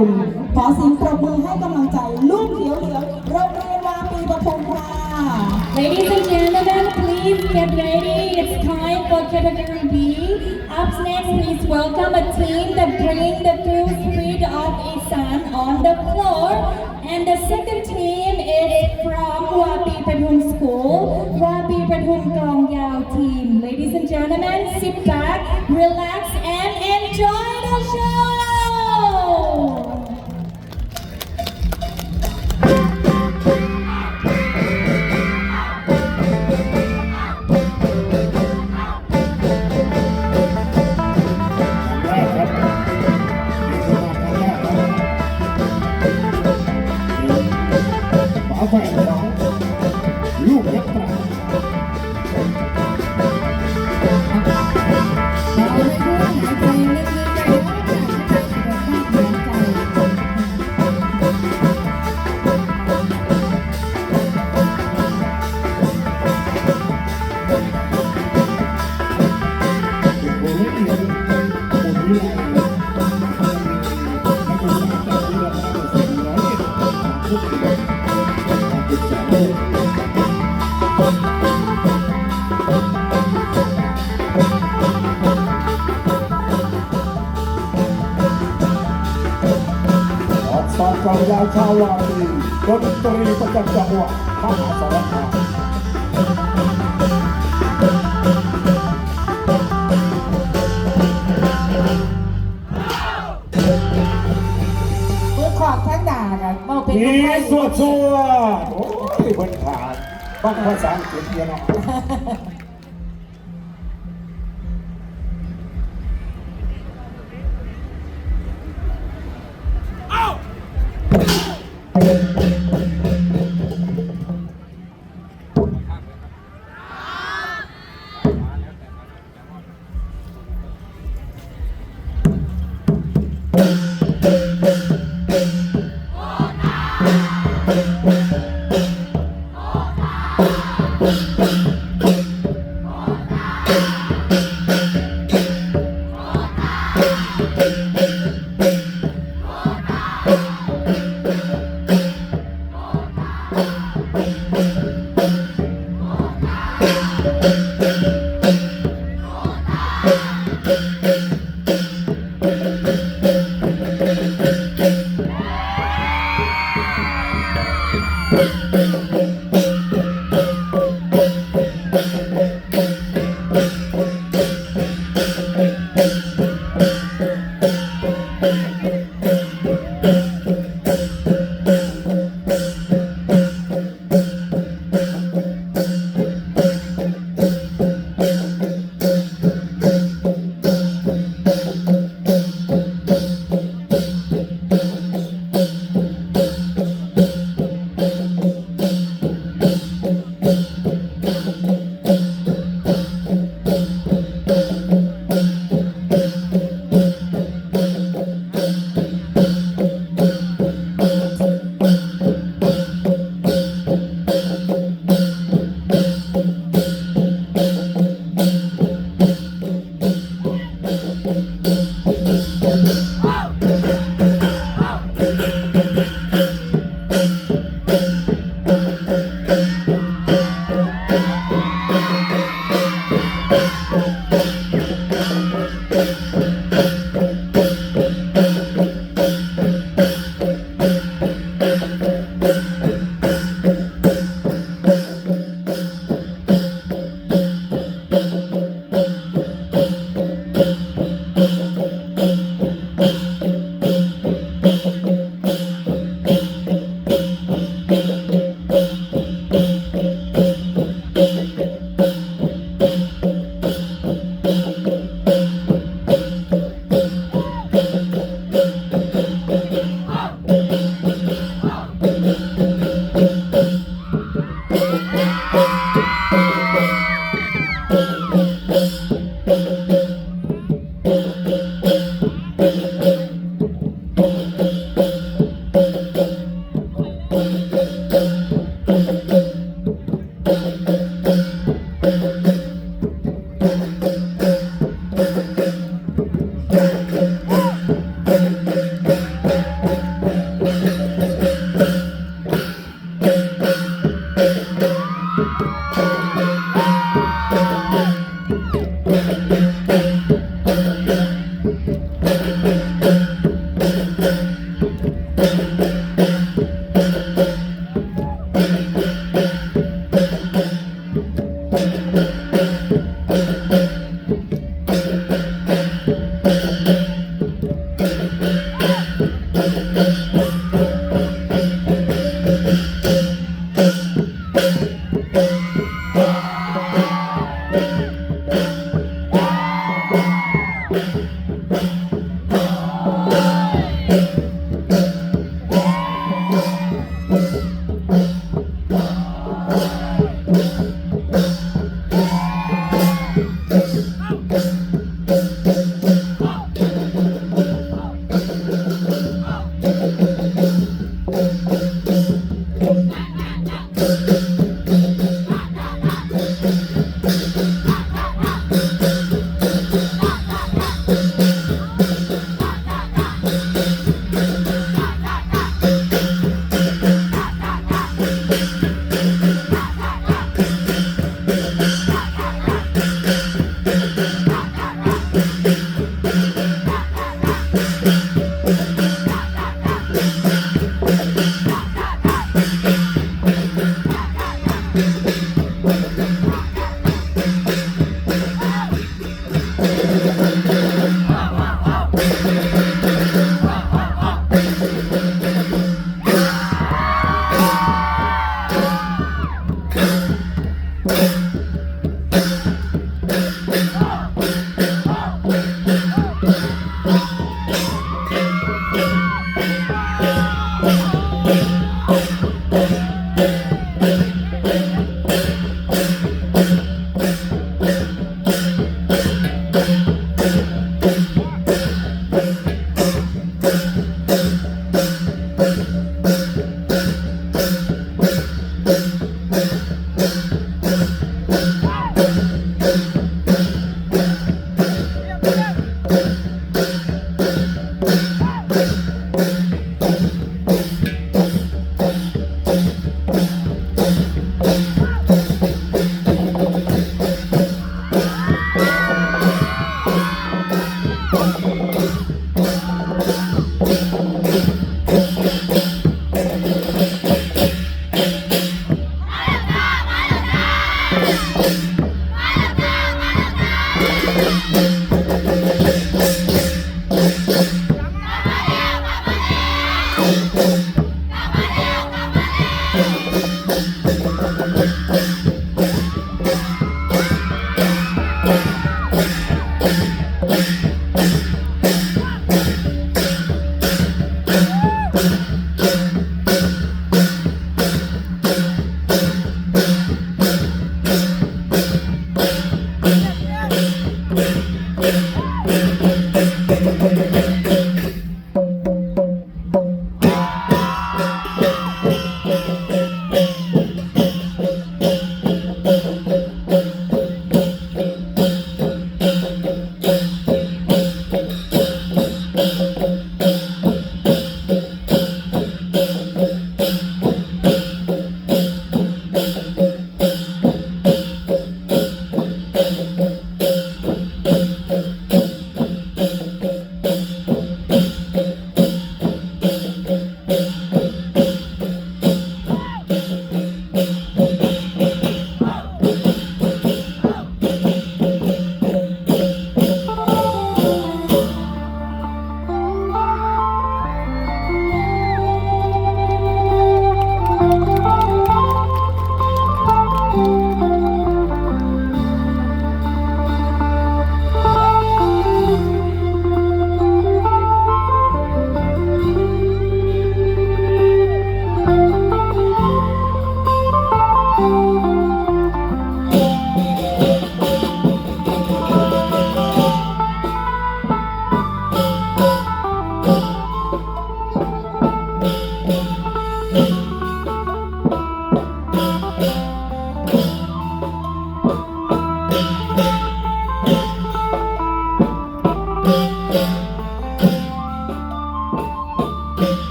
ขอเสียงปรบมือให้กำลังใจลูกเขียวเหลืองโรงเรียนวาปีปทุมค่ะ Ladies and gentlemen, please get ready. It's time for category B. Up next, please welcome a team that bring the true spirit of Isan on the floor. And the second team is from Wapi Patum School, Wapi Patum Gong Yao team. Ladies and gentlemen, sit back, relax, and enjoy the show. ออกสารกลางยาวชาววาปีดนตรีประจำจังหวัดมหาสารคามเมื่อขอบทั้งด่ากันเมาเป็นมีคนไทยสวดสวดโอ้ยบนขาดบ้างภาษาอังกฤษเยอะเนาะ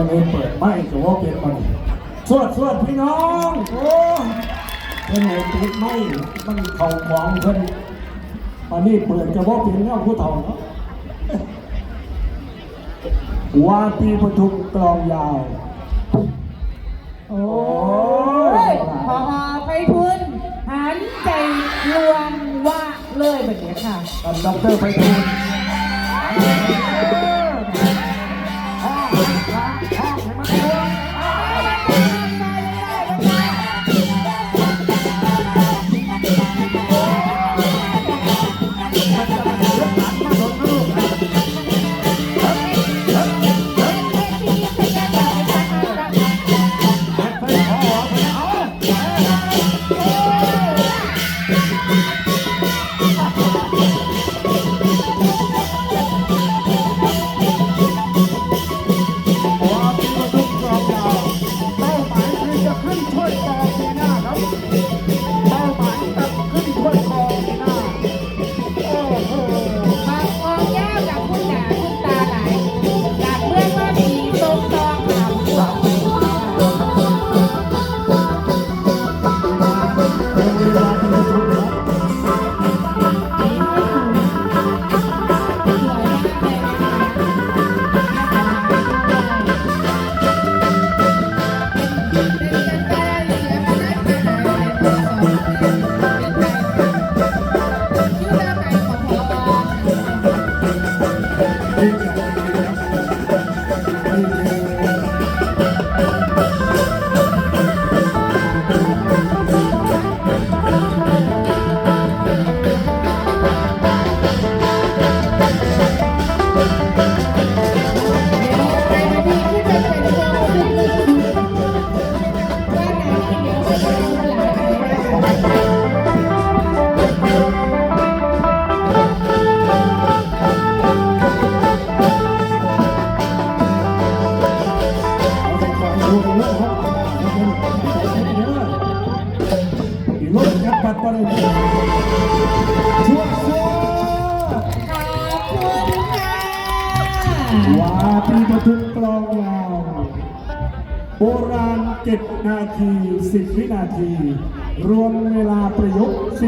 เจ้านี้เปิดไม่ก็ว่าเป็นมันสวดสวดพี่น้องโอ้เพื่อนไหนปิดไม่มันเข่าขวางเพื่อนอันนี้เปิดก็ว่าเป็นเงาผู้เฒ่าเนาะวาปีปทุมกลองยาว โอ้ยพอไปทุนหันใจรวมว่าเลยแบบนี้ค่ะกับดรไพฑูร